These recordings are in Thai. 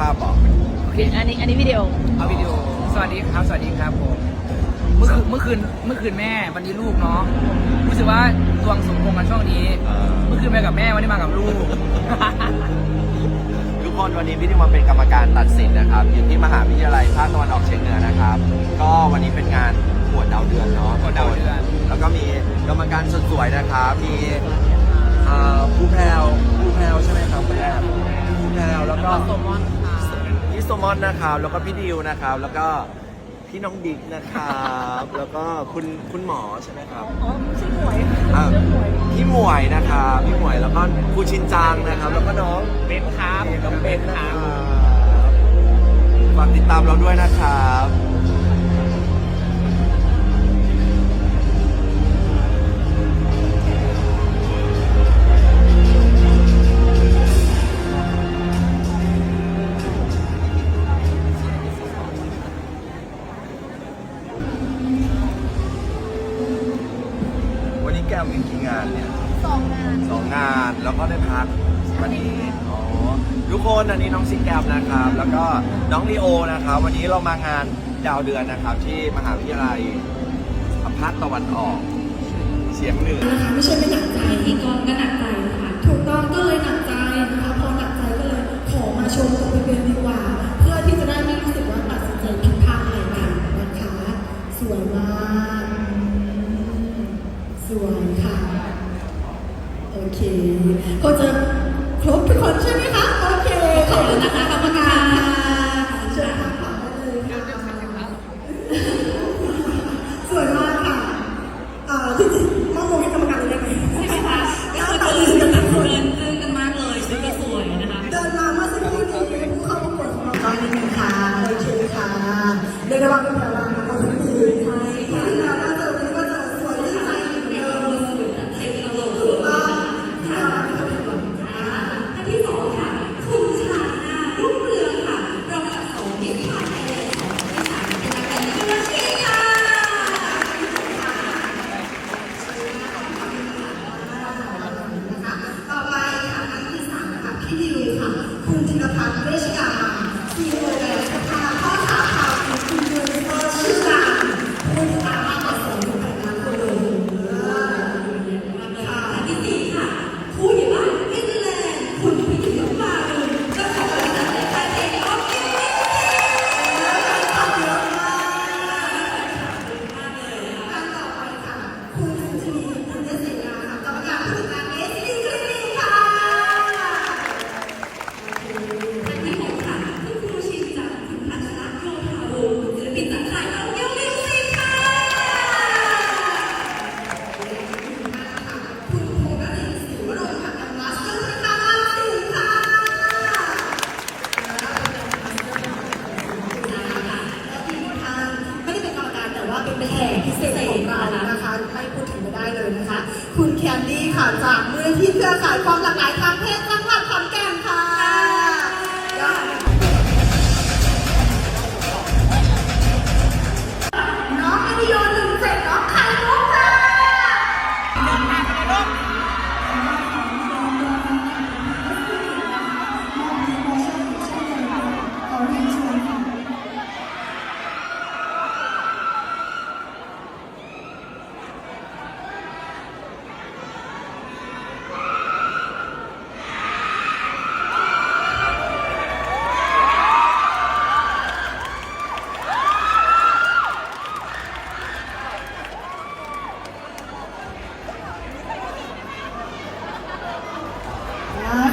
ภาพบอกโอเคอันนี้อันนี้วิดีโอ เอาวิดีโอ สวัสดีครับ สวัสดีครับผม เมื่อคืนเมื่อคืนเมื่อคืนแม่ วันนี้ลูกเนาะ รู้สึกว่าดวงสมพงษ์กันช่วงนี้ เมื่อคืนไปกับแม่ วันนี้มากับลูก ทุกคนวันนี้พี่ดิวมาเป็นกรรมการตัดสินนะครับอยู่ที่มหาวิทยาลัยภาคตะวันออกเฉียงเหนือนะครับ ก็วันนี้เป็นงานบวชดาวเดือนเนาะบวชดาวเดือน แล้วก็มีกรรมการสุดสวยนะครับ มีอ่าครูแพรวครูแพรวใช่ไหมครับคนแรกครูแพรวแล้วก็โซมอนค่ะ พี่โซมอนนะครับ แล้วก็พี่ดิวนะครับ แล้วก็พี่น้องดิกนะครับ แล้วก็คุณคุณหมอใช่ไหมครับ อ๋อชื่อหมวยอ่าพี่หมวยนะครับพี่หมวยแล้วก็ครูชินจังนะครับ แล้วก็น้องเบนครับน้องเบนคนะครัรับบฝากติดตามเราด้วยนะครับ อันนี้น้องซิงแกมนะครับ แล้วก็น้องลีโอนะครับ วันนี้เรามางานดาวเดือนนะครับ ที่มหาวิทยาลัยภาคตะวันออกเฉียงเหนือนะคะไม่ใช่ไม่หนักใจอีกกองก็หนักใจค่ะถูกต้องก็เลยหนักใจนะคะพอหนักใจก็เลยขอมาชมกับเพื่อนดีกว่า เพื่อที่จะได้ไม่รู้สึกว่าตัดสินใจผิดพลาดอะไรกันนะคะสวยมากสวยค่ะโอเคก็จะครบทุกคนใช่ไหมคะ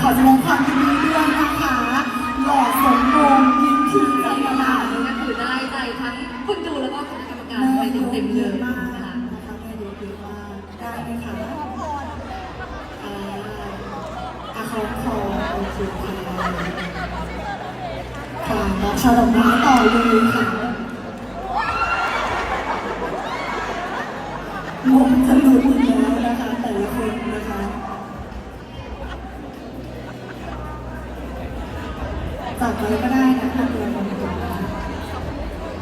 ขอแสดงความยินดีด้วยนะคะหล่อสมมงยิ้มทีใจละลายก็คือได้ใจทั้งคนดูแล้วก็คณะกรรมการไปเต็มๆเลยมากนะนะคะคะแม่ดูดีมากได้ไหมคะอ่าอะขอขอโอเคค่ะค่ะรับชาดอกไม้ต่อเลยค่ะงงจะหลุด จับไว้ก็ได้นะคะตัวคนกดนะคะ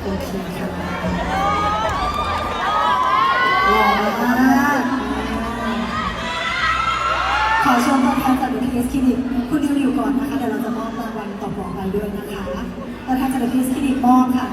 โอเคค่ะหล่อมากขอเชิญตัวแทนจาก BTS คลินิกคุณดิวอยู่ก่อนนะคะเดี๋ยวเราจะมอบรางวัลต่อๆไปด้วยนะคะแล้วแทนจะเดอะพีซคลินิกมอบค่ะ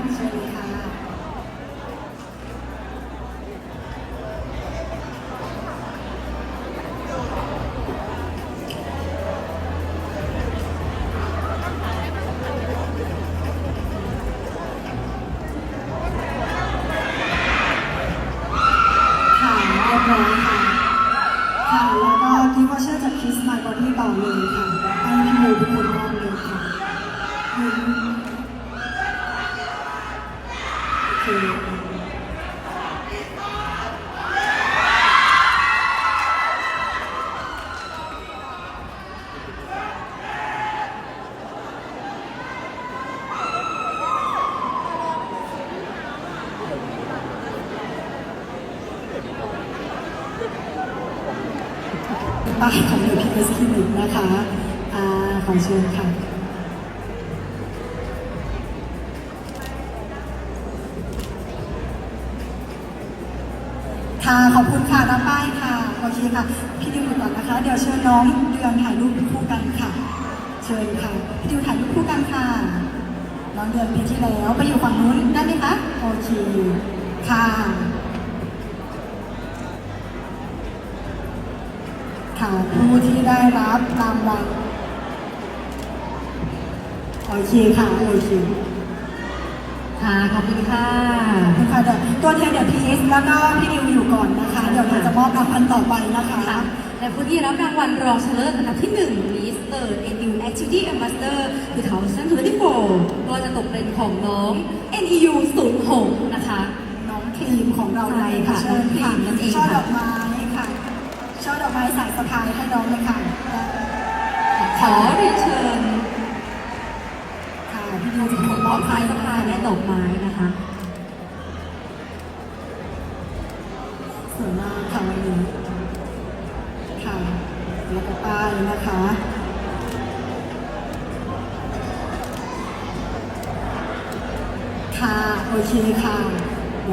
นะคะอาขอเชิญค่ะ ค่ะ ขอบคุณค่ะรับป้ายค่ะ โอเคค่ะ พี่ดิวอยู่ก่อนนะคะ เดี๋ยวเชิญน้องเดือนถ่ายรูปคู่กันค่ะ เชิญค่ะ พี่ดิวถ่ายรูปคู่กันค่ะ น้องเดือนปีที่แล้วไปอยู่ฝั่งนู้นได้ไหมคะ โอเค ค่ะ ผู้ที่ได้รับรางวัลโอเคค่ะโอเคค่ะขอบคุณค่ะขอบคุณค่ะเดี๋ยวตัวแทนเดี๋ยวพีเอสแล้วก็พี่ดิวอยู่ก่อนนะคะ เดี๋ยวเราจะมอบรางวัลต่อไปนะคะค่ะและผู้ที่รับรางวัลรองชนะเลิศอันดับที่1 Mr. Edu Activity Ambassador 2024ก็จะตกเป็นของน้อง NEU 06 นะคะ น้องครีมของเราใช่ค่ะเชิญค่ะน้องครีมนั่นเองช่อค่ะดอกไม้ค่ะ ช่อดอกไม้สายสะพายให้น้องเลยค่ะ ขอเรียนเชิญค่ะพี่ดิวจะขอมมออบบสาให้ยสะพายและดอกไม้นะคะสวยมากค่ะวันนี้ค่ะแล้วก็ป้ายนะคะค่ะโอเคค่ะ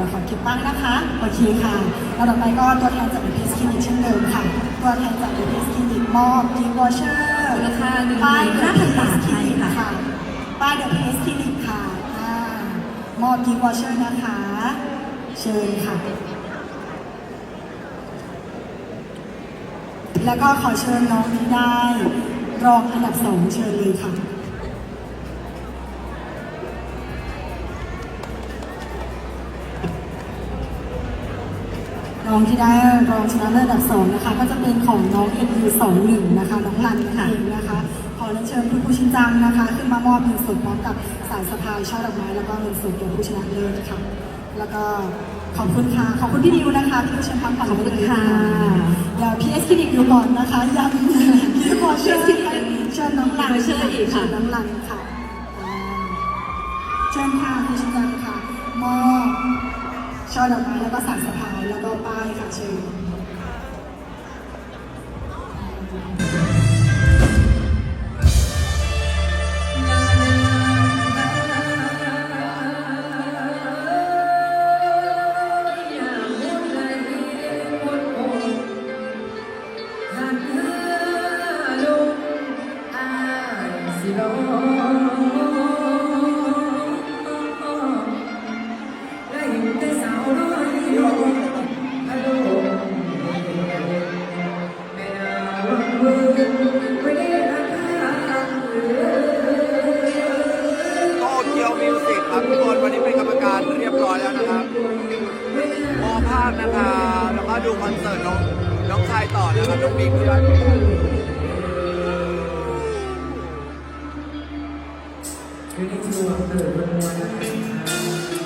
เดี๋ยวขอเก็บป้ายนะคะ โอเคค่ะแล้วต่อไปก็ตัวแทนจากเดอะพีซคลินิกเช่นเดิมค่ะ ตัวแทนจากเดอะพีซคลินิกมอบกิฟต์วอเชอร์มูลค่า1,500ป้ายเดอะพีซบาทคลินิกใช่ค่ะค่ะป้ายเดอะพีซคลินิกค่ะอ่ามอบกิฟต์วอเชอร์นะคะ เชิญค่ะ แล้วก็ขอเชิญน้องที่ได้ รองอันดับสองเชิญเลยค่ะ น้องที่ได้รองชนะเลิศอันดับสองนะคะ ก็จะเป็นของน้องเอ็นยูสองหนึ่งนะคะน้องรันนั่นเองนะคะ ขอเรียนเชิญคุณผู้ชินจังนะคะ ขึ้นมามอบเงินสดพร้อมกับสายสะพายช่อดอกไม้แล้วก็เงินสดแก่ผู้ชนะเลิศค่ะแล้วก็ขอบคุณค่ะ ขอบคุณพี่ดิวนะคะพี่ดิวเชิญพักผ่อนขอบคุณค่ะเดี๋ยวพีเอสคลินิกอยู่ก่อนนะคะยังยังขอเชิญเชิญน้องรันเชิญอีกค่ะเชิญน้องรันค่ะอ่าเชิญค่ะคุณชินจังค่ะมอบ ช่อดอกไม้แล้วก็สายสะพายแล้วก็ป้ายค่ะเชิญากนะคะ แล้วก็ดูคอนเสิร์ตน้องน้องชายต่อนะครับน้องบิ๊กด้วยคือในช่วงเกิดวันวันนะครับ